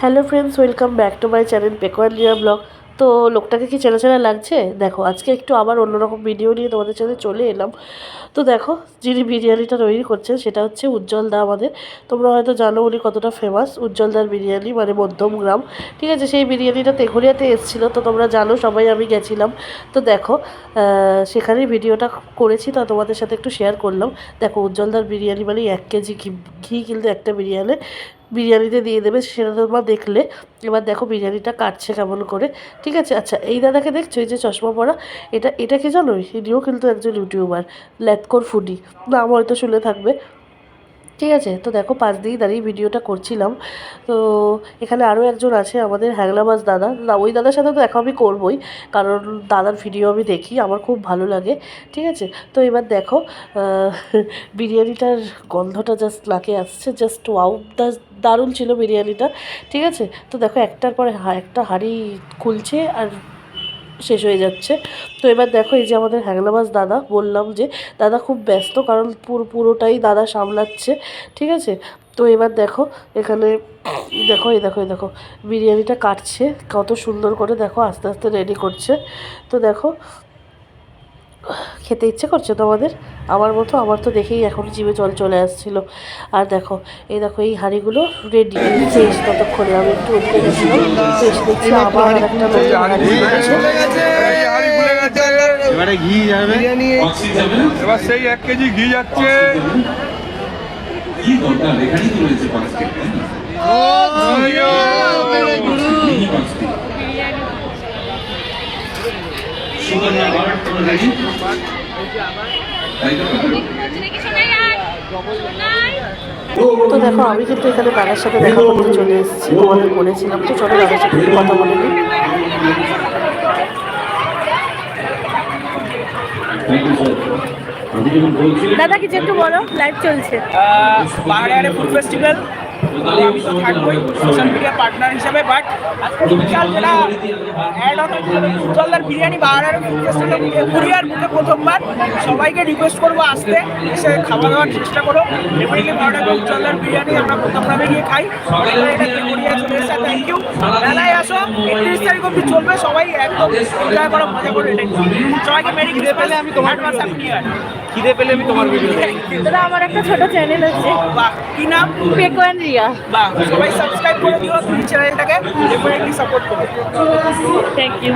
Hello friends welcome back to my channel পেকোয়ালিয়া blog. তো লোকটাকে কি চেনা চেনা লাগছে? দেখো আজকে একটু আবার অন্যরকম ভিডিও নিয়ে তোমাদের সাথে চলে এলাম। তো দেখো যিনি বিরিয়ানিটা তৈরি করছেন সেটা হচ্ছে উজ্জ্বল দা আমাদের। তোমরা হয়তো জানো উনি কতটা ফেমাস উজ্জ্বলদার বিরিয়ানি মানে মধ্যম গ্রাম। ঠিক আছে সেই বিরিয়ানিটা তেঘরিয়াতে এসেছিল তো তোমরা জানো সবাই আমি গেছিলাম। তো দেখো আহ, সেখানেই ভিডিওটা করেছি তো তোমাদের সাথে একটু শেয়ার করলাম। দেখো উজ্জ্বলদার বিরিয়ানি মানে এক কেজি ঘি ঘি কিন্তু একটা বিরিয়ানি। বিরিয়ানিতে দিয়ে দেবে, সেটা তোমরা দেখলে। এবার দেখো বিরিয়ানিটা কাটছে কেমন করে। ঠিক আছে? আচ্ছা এই দাদাকে দেখছ? এই যে চশমা পরা, এটা এটা কি জানো? ইনিও কিন্তু একজন ইউটিউবার, ল্যাতকোর ফুডি। নাম হয়তো শুনে থাকবে। ঠিক আছে? তো দেখো, পাশ দিয়েই দাঁড়িয়ে ভিডিওটা করছিলাম। তো এখানে আরও একজন আছে, আমাদের হ্যাংলাবাজ দাদা। না, ওই দাদার সাথে তো দেখা আমি করবোই, কারণ দাদার ভিডিও আমি দেখি, আমার খুব ভালো লাগে। ঠিক আছে? তো এবার দেখো বিরিয়ানিটার গন্ধটা জাস্ট নাকে আসছে জাস্ট ওয়াও দারুণ ছিল বিরিয়ানিটা, ঠিক আছে? তো দেখো একটার পরে একটা হাঁড়ি খুলছে আর শেষ হয়ে যাচ্ছে। তো এবার দেখো এই যে আমাদের হ্যাংলাবাজ দাদা, বললাম যে দাদা খুব ব্যস্ত কারণ পুরো, পুরোটাই দাদা সামলাচ্ছে, ঠিক আছে? তো এবার দেখো এখানে দেখো, এই দেখো এই দেখো, বিরিয়ানিটা কাটছে, কত সুন্দর করে দেখো, আস্তে আস্তে রেডি করছে। তো দেখো খেতে ইচ্ছে করছে তো আমাদের আমার মতো আমার তো দেখেই এখন জিভে জল চলে আসছিল। আর দেখো এই দেখো এই হাঁড়িগুলো রেডি শেষ ততক্ষণে আমি একটু ওদিকে গেছিলাম তো দেখছি আবার একটা। এবারে ঘি যাবে। এবার সেই এক কেজি ঘি যাচ্ছে। এখানেই তো রয়েছে তো দেখো আমি কিন্তু এখানে দাদার সাথে দেখা করতে চলে এসেছি। তোমাদের বলেছিলাম তো চলো দাদার সাথে কথা বলে নিই। দাদা কিছু একটু বলো লাইভ চলছে। পাহাড়ে ফুড ফেস্টিভ্যাল আমি তো থাকবোই সোশ্যাল মিডিয়া পার্টনার হিসাবে বাট আজকে বিশাল যেটা অ্যাড অন উজ্জ্বলদার বিরিয়ানি মুখে প্রথমবার। সবাইকে রিকোয়েস্ট করব আসতে এসে খাওয়া দাওয়ার চেষ্টা করো। এমনিকে ভালো লাগবে উজ্জ্বলদার বিরিয়ানি আমরা প্রথম নামে গিয়ে খাই। থ্যাংক ইউ মেলায় আসো একত্রিশ তারিখ অব্দি চলবে সবাই একদম এনজয় করো মজা করো এটাই। সবাইকে মেরি ক্রিসমাস আমি তোমার খিদে পেলে আমি তোমার দাদা আমার একটা ছোট চ্যানেল আছে। বাহ কি নাম? পেকো অ্যান্ড রিয়া বাহ সবাই সাবস্ক্রাইব করে দিও তুমি চ্যানেলটাকে ডেফিনেটলি সাপোর্ট করো। থ্যাংক ইউ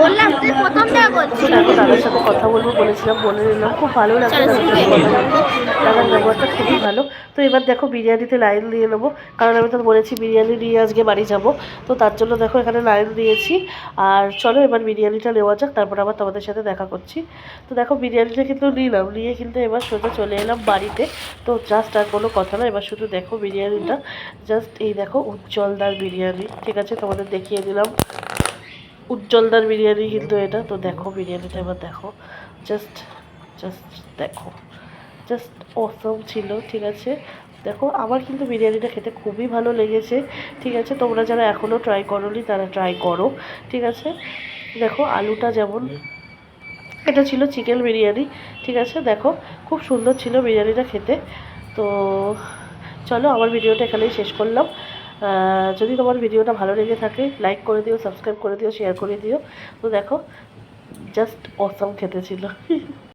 বললাম তুই প্রথমটা বলছি তো দেখো দাদার সাথে কথা বলব বলেছিলাম বলে নিলাম খুব ভালো লাগছে ব্যবহারটা খুবই ভালো। তো এবার দেখো বিরিয়ানিতে লাইন দিয়ে নেব। কারণ আমি তো বলেছি বিরিয়ানি নিয়ে আজকে বাড়ি যাব। তো তার জন্য দেখো এখানে লাইন দিয়েছি। আর চলো এবার বিরিয়ানিটা নেওয়া যাক, তারপর আবার তোমাদের সাথে দেখা করছি। তো দেখো বিরিয়ানিটা কিন্তু নিলাম, নিয়ে কিন্তু এবার সোজা চলে এলাম বাড়িতে। তো জাস্ট আর কোনো কথা না, এবার শুধু দেখো বিরিয়ানিটা। জাস্ট এই দেখো উজ্জ্বলদার বিরিয়ানি, ঠিক আছে? তোমাদের দেখিয়ে দিলাম। উজ্জ্বলদার বিরিয়ানি কিন্তু এটা। তো দেখো বিরিয়ানিটা এবার দেখো। জাস্ট জাস্ট দেখো। জাস্ট অসম ছিল, ঠিক আছে? দেখো, আমার কিন্তু বিরিয়ানিটা খেতে খুবই ভালো লেগেছে, ঠিক আছে? তোমরা যারা এখনও ট্রাই করোনি, তারা ট্রাই করো, ঠিক আছে? দেখো, আলুটা যেমন, এটা ছিল চিকেন বিরিয়ানি, ঠিক আছে? দেখো, খুব সুন্দর ছিল বিরিয়ানিটা খেতে। তো চলো, আমার ভিডিওটা এখানেই শেষ করলাম। যদি তোমার ভিডিওটা ভালো লেগে থাকে লাইক করে দিও সাবস্ক্রাইব করে দিও শেয়ার করে দিও। তো দেখো জাস্ট অসম খেতে ছিল।